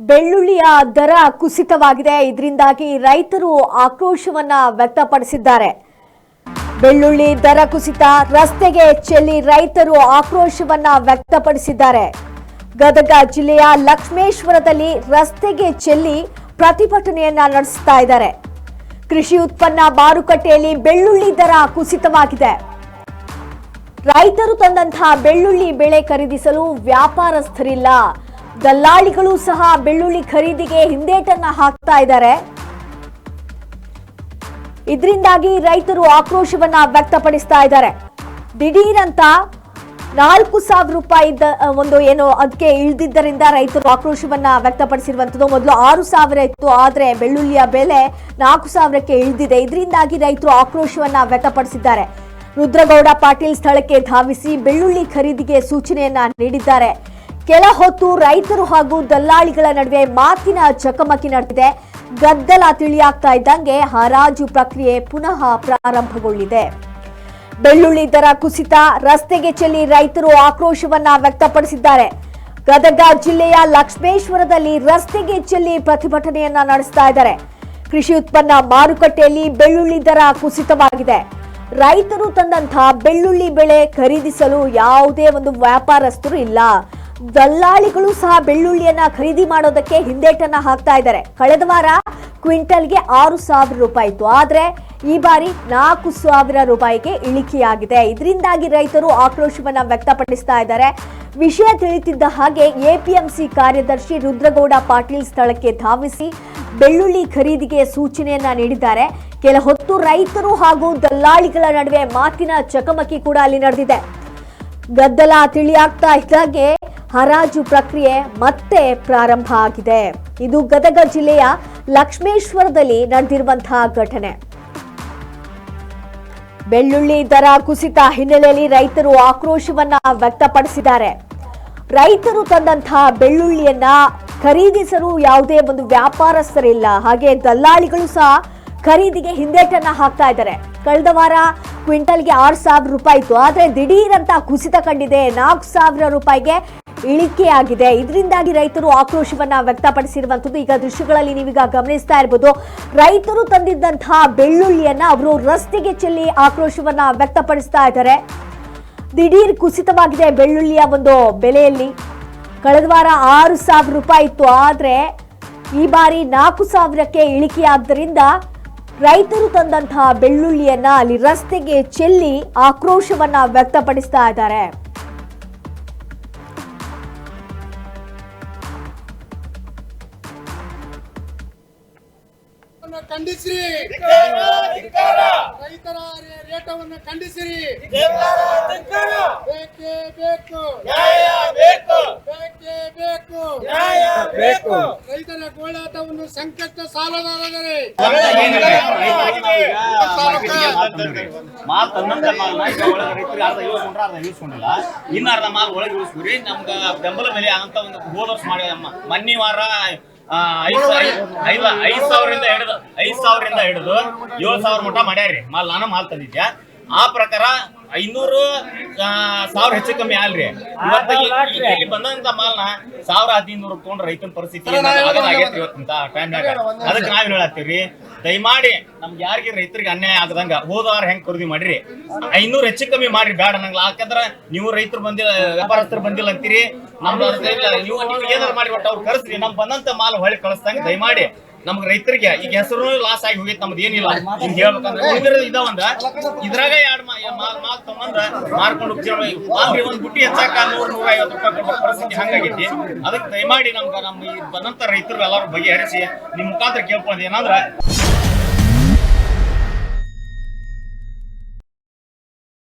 ಬೆಳ್ಳುಳ್ಳಿಯ ದರ ಕುಸಿತವಾಗಿದೆ. ಇದರಿಂದಾಗಿ ರೈತರು ಆಕ್ರೋಶವನ್ನ ವ್ಯಕ್ತಪಡಿಸಿದ್ದಾರೆ. ಬೆಳ್ಳುಳ್ಳಿ ದರ ಕುಸಿತ, ರಸ್ತೆಗೆ ಚೆಲ್ಲಿ ರೈತರು ಆಕ್ರೋಶವನ್ನ ವ್ಯಕ್ತಪಡಿಸಿದ್ದಾರೆ. ಗದಗ ಜಿಲ್ಲೆಯ ಲಕ್ಷ್ಮೇಶ್ವರದಲ್ಲಿ ರಸ್ತೆಗೆ ಚೆಲ್ಲಿ ಪ್ರತಿಭಟನೆಯನ್ನ ನಡೆಸ್ತಾ ಇದ್ದಾರೆ. ಕೃಷಿ ಉತ್ಪನ್ನ ಮಾರುಕಟ್ಟೆಯಲ್ಲಿ ಬೆಳ್ಳುಳ್ಳಿ ದರ ಕುಸಿತವಾಗಿದೆ. ರೈತರು ತಂದಂತಹ ಬೆಳ್ಳುಳ್ಳಿ ಬೆಳೆ ಖರೀದಿಸಲು ವ್ಯಾಪಾರಸ್ಥರಿಲ್ಲ. ದಲ್ಲಾಳಿಗಳು ಸಹ ಬೆಳ್ಳುಳ್ಳಿ ಖರೀದಿಗೆ ಹಿಂದೇಟನ್ನ ಹಾಕ್ತಾ ಇದ್ದಾರೆ. ಇದರಿಂದಾಗಿ ರೈತರು ಆಕ್ರೋಶವನ್ನ ವ್ಯಕ್ತಪಡಿಸ್ತಾ ಇದ್ದಾರೆ. ದಿಢೀರಂತ ನಾಲ್ಕು ಸಾವಿರ ರೂಪಾಯಿ ಒಂದು ಏನು ಅದಕ್ಕೆ ಇಳಿದಿದ್ದರಿಂದ ರೈತರು ಆಕ್ರೋಶವನ್ನ ವ್ಯಕ್ತಪಡಿಸಿರುವಂತದ್ದು ಮೊದಲು ಆರು ಸಾವಿರ ಇತ್ತು, ಆದ್ರೆ ಬೆಳ್ಳುಳ್ಳಿಯ ಬೆಲೆ ನಾಲ್ಕು ಸಾವಿರಕ್ಕೆ ಇಳಿದಿದೆ. ಇದರಿಂದಾಗಿ ರೈತರು ಆಕ್ರೋಶವನ್ನ ವ್ಯಕ್ತಪಡಿಸಿದ್ದಾರೆ. ರುದ್ರಗೌಡ ಪಾಟೀಲ್ ಸ್ಥಳಕ್ಕೆ ಧಾವಿಸಿ ಬೆಳ್ಳುಳ್ಳಿ ಖರೀದಿಗೆ ಸೂಚನೆಯನ್ನ ನೀಡಿದ್ದಾರೆ. ಕೆಲ ಹೊತ್ತು ರೈತರು ಹಾಗೂ ದಲ್ಲಾಳಿಗಳ ನಡುವೆ ಮಾತಿನ ಚಕಮಕಿ ನಡೆದಿದೆ. ಗದ್ದಲ ತಿಳಿಯಾಗ್ತಾ ಇದ್ದಂಗೆ ಹರಾಜು ಪ್ರಕ್ರಿಯೆ ಪುನಃ ಪ್ರಾರಂಭಗೊಂಡಿದೆ. ಬೆಳ್ಳುಳ್ಳಿ ದರ ಕುಸಿತ, ರಸ್ತೆಗೆ ಚೆಲ್ಲಿ ರೈತರು ಆಕ್ರೋಶವನ್ನ ವ್ಯಕ್ತಪಡಿಸಿದ್ದಾರೆ. ಗದಗ ಜಿಲ್ಲೆಯ ಲಕ್ಷ್ಮೇಶ್ವರದಲ್ಲಿ ರಸ್ತೆಗೆ ಚೆಲ್ಲಿ ಪ್ರತಿಭಟನೆಯನ್ನ ನಡೆಸ್ತಾ ಇದ್ದಾರೆ. ಕೃಷಿ ಉತ್ಪನ್ನ ಮಾರುಕಟ್ಟೆಯಲ್ಲಿ ಬೆಳ್ಳುಳ್ಳಿ ದರ ಕುಸಿತವಾಗಿದೆ. ರೈತರು ತಂದಂತಹ ಬೆಳ್ಳುಳ್ಳಿ ಬೆಳೆ ಖರೀದಿಸಲು ಯಾವುದೇ ಒಂದು ವ್ಯಾಪಾರಸ್ಥರು ಇಲ್ಲ. ದಲ್ಲಾಳಿಗಳು ಸಹ ಬೆಳ್ಳುಳ್ಳಿಯನ್ನ ಖರೀದಿ ಮಾಡೋದಕ್ಕೆ ಹಿಂದೇಟನ್ನ ಹಾಕ್ತಾ ಇದ್ದಾರೆ. ಕಳೆದ ವಾರ ಕ್ವಿಂಟಲ್ಗೆ ಆರು ಸಾವಿರ ರೂಪಾಯಿ ಇತ್ತು. ಆದರೆ ಈ ಬಾರಿ ನಾಲ್ಕು ಸಾವಿರ ರೂಪಾಯಿಗೆ ಇಳಿಕೆಯಾಗಿದೆ. ಇದರಿಂದಾಗಿ ರೈತರು ಆಕ್ರೋಶವನ್ನ ವ್ಯಕ್ತಪಡಿಸ್ತಾ ಇದ್ದಾರೆ. ವಿಷಯ ತಿಳಿತಿದ್ದ ಹಾಗೆ ಎಪಿಎಂಸಿ ಕಾರ್ಯದರ್ಶಿ ರುದ್ರಗೌಡ ಪಾಟೀಲ್ ಸ್ಥಳಕ್ಕೆ ಧಾವಿಸಿ ಬೆಳ್ಳುಳ್ಳಿ ಖರೀದಿಗೆ ಸೂಚನೆಯನ್ನ ನೀಡಿದ್ದಾರೆ. ಕೆಲ ಹೊತ್ತು ರೈತರು ಹಾಗೂ ದಲ್ಲಾಳಿಗಳ ನಡುವೆ ಮಾತಿನ ಚಕಮಕಿ ಕೂಡ ಅಲ್ಲಿ ನಡೆದಿದೆ. ಗದ್ದಲ ತಿಳಿಯಾಗ್ತಾ ಇದ್ದಾಗೆ ಹರಾಜು ಪ್ರಕ್ರಿಯೆ ಮತ್ತೆ ಪ್ರಾರಂಭ ಆಗಿದೆ. ಇದು ಗದಗ ಜಿಲ್ಲೆಯ ಲಕ್ಷ್ಮೇಶ್ವರದಲ್ಲಿ ನಡೆದಿರುವಂತಹ ಘಟನೆ. ಬೆಳ್ಳುಳ್ಳಿ ದರ ಕುಸಿತ ಹಿನ್ನೆಲೆಯಲ್ಲಿ ರೈತರು ಆಕ್ರೋಶವನ್ನ ವ್ಯಕ್ತಪಡಿಸಿದ್ದಾರೆ. ರೈತರು ತಂದಂತಹ ಬೆಳ್ಳುಳ್ಳಿಯನ್ನ ಖರೀದಿಸಲು ಯಾವುದೇ ಒಂದು ವ್ಯಾಪಾರಸ್ಥರಿಲ್ಲ. ಹಾಗೆ ದಲ್ಲಾಳಿಗಳು ಸಹ ಖರೀದಿಗೆ ಹಿಂದೇಟನ್ನ ಹಾಕ್ತಾ ಇದ್ದಾರೆ. ಕಳೆದ ವಾರ ಕ್ವಿಂಟಲ್ಗೆ ಆರು ಸಾವಿರ ರೂಪಾಯಿ ಇತ್ತು. ಆದರೆ ದಿಢೀರಂತ ಕುಸಿತ ಕಂಡಿದೆ. ನಾಲ್ಕು ಸಾವಿರ ರೂಪಾಯಿಗೆ ಇಳಿಕೆಯಾಗಿದೆ ಇದರಿಂದಾಗಿ ರೈತರು ಆಕ್ರೋಶವನ್ನ ವ್ಯಕ್ತಪಡಿಸಿರುವಂತದ್ದು ಈಗ ದೃಶ್ಯಗಳಲ್ಲಿ ನೀವೀಗ ಗಮನಿಸ್ತಾ ಇರಬಹುದು ರೈತರು ತಂದಿದ್ದಂತಹ ಬೆಳ್ಳುಳ್ಳಿಯನ್ನ ಅವರು ರಸ್ತೆಗೆ ಚೆಲ್ಲಿ ಆಕ್ರೋಶವನ್ನ ವ್ಯಕ್ತಪಡಿಸ್ತಾ ಇದ್ದಾರೆ. ದಿಢೀರ್ ಕುಸಿತವಾಗಿದೆ ಬೆಳ್ಳುಳ್ಳಿಯ ಒಂದು ಬೆಲೆಯಲ್ಲಿ. ಕಳೆದ ವಾರ ಆರು ಸಾವಿರ ರೂಪಾಯಿ ಇತ್ತು. ಆದ್ರೆ ಈ ಬಾರಿ ನಾಲ್ಕು ಸಾವಿರಕ್ಕೆ ಇಳಿಕೆಯಾದ್ದರಿಂದ ರೈತರು ತಂದಂತಹ ಬೆಳ್ಳುಳ್ಳಿಯನ್ನ ಅಲ್ಲಿ ರಸ್ತೆಗೆ ಚೆಲ್ಲಿ ಆಕ್ರೋಶವನ್ನ ವ್ಯಕ್ತಪಡಿಸ್ತಾ ಇದ್ದಾರೆ. ವನ್ನು ಖಂಡಿಸಿರಿ. ರೈತರ ರೇಟವನ್ನು ಖಂಡಿಸಿರಿ. ಬೇಕೇ ಬೇಕು. ಬೇಕೇ. ಬೇಕು ರೈತರ ಗೋಳಾಟವನ್ನು ಸಂಕಷ್ಟ ಸಾಲದಾರರೇ ಮಾಲ್ ತಂದಂತ ಮಾಲ್ ಒಳಗೆ ರೈತರಿಗೆ ಅರ್ಧ ಇಳಿಸ್ಕೊಂಡ್ರೆ ಅರ್ಧ ಇಳಿಸ್ಕೊಂಡಿಲ್ಲ ಇನ್ನ ಅರ್ಧ ಮಾಲ್ ಒಳಗೆ ಇಳಿಸ್ಬಿಡ್ರಿ ನಮ್ಗ ಬೆಂಬಲ ಮೇಲೆ ಅಂತ ಒಂದು ಹೋದ ವರ್ಷ ಮಾಡ್ಯಾರಮ್ಮ. ಮನ್ನಿ ವಾರ ಐದ್ ಸಾವಿರ ಐದ್ ಐದ್ ಸಾವಿರದಿಂದ ಹಿಡಿದು, ಐದ್ ಸಾವಿರದಿಂದ ಹಿಡಿದು ಏಳು ಸಾವಿರ ಮಟ್ಟ ಮಾಡ್ಯಾರ್ರಿ. ಮಾಲ್ ನಾನು ಮಾಲ್ ತಂದಿದ್ದೆ ಆ ಪ್ರಕಾರ ಐನೂರು ಸಾವಿರ ಹೆಚ್ಚು ಕಮ್ಮಿ ಆಲ್ರಿ. ಇಲ್ಲಿ ಬಂದಂತ ಮಾಲ್ನ ಸಾವಿರ ಹದಿನೈದು ತಗೊಂಡ್ರೆ ರೈತನ ಪರಿಸ್ಥಿತಿ ಇವತ್ತಿನ ಟೈಮ್ನಾಗ ಅದಕ್ಕೆ ನಾವ್ ಹೇಳತ್ತೀವ್ರಿ? ದಯಮಾಡಿ ನಮ್ಗೆ ಯಾರಿಗೆ ರೈತರಿಗೆ ಅನ್ಯಾಯ ಆಗದಂಗ ಹೋದವಾರ ಹೆಂಗ್ ಖರೀದಿ ಮಾಡ್ರಿ? ಐನೂರು ಹೆಚ್ಚು ಕಮ್ಮಿ ಮಾಡ್ರಿ ಬೇಡ ನಂಗೆ ಯಾಕಂದ್ರ ನೀವು ರೈತರು ಬಂದಿಲ್ಲ ವ್ಯಾಪಾರಸ್ಥರು ಬಂದಿಲ್ಲ ಅಂತೀರಿ. ನಮ್ದು. ನೀವು ಏನಾರು ಮಾಡಿ ಒಟ್ಟು ಅವ್ರು ಕರೆಸ್ರಿ. ನಮ್ ಬಂದಂತ ಮಾಲ್ ಹೊಳ್ಳಿ ಕಳಿಸ್ದಂಗ ದಯಮಾಡಿ ನಮ್ಗೆ ರೈತರಿಗೆ ಈಗ ಹೆಸರು ಲಾಸ್ ಆಗಿ ಹೋಗೈತೆ, ನಮ್ದು ಏನಿಲ್ಲ. ಹಿಂಗ್ ಹೇಳ್ಬೇಕಂದ್ರೆ ಇದಾವಂದ ಇದ್ರಾಗ ಎರಡ್ ಮಾಲ್ ಮಾಲ್ ತಗೊಂಡ ಮಾರ್ಕೊಂಡು ಮಾಲ್ರಿ ಒಂದ್ ಬುಟ್ಟಿ ಹೆಚ್ಚಾಕ ನೂರ್ ನೂರ ಐವತ್ತು ರೂಪಾಯಿ ಕೊಡೋ ಪರಿಸ್ಥಿತಿ ಹಂಗಾಗೈತಿ ಅದಕ್ಕೆ ದಯಮಾಡಿ ನಮ್ಗ ನಮ್ಮ ಈ ಬಂದಂತ ರೈತರು ಎಲ್ಲಾರು ಬಗೆಹರಿಸಿ, ನಿಮ್ ಮುಖಾಂತರ ಕೇಳ್ಕೊಂಡ್ ಏನಂದ್ರ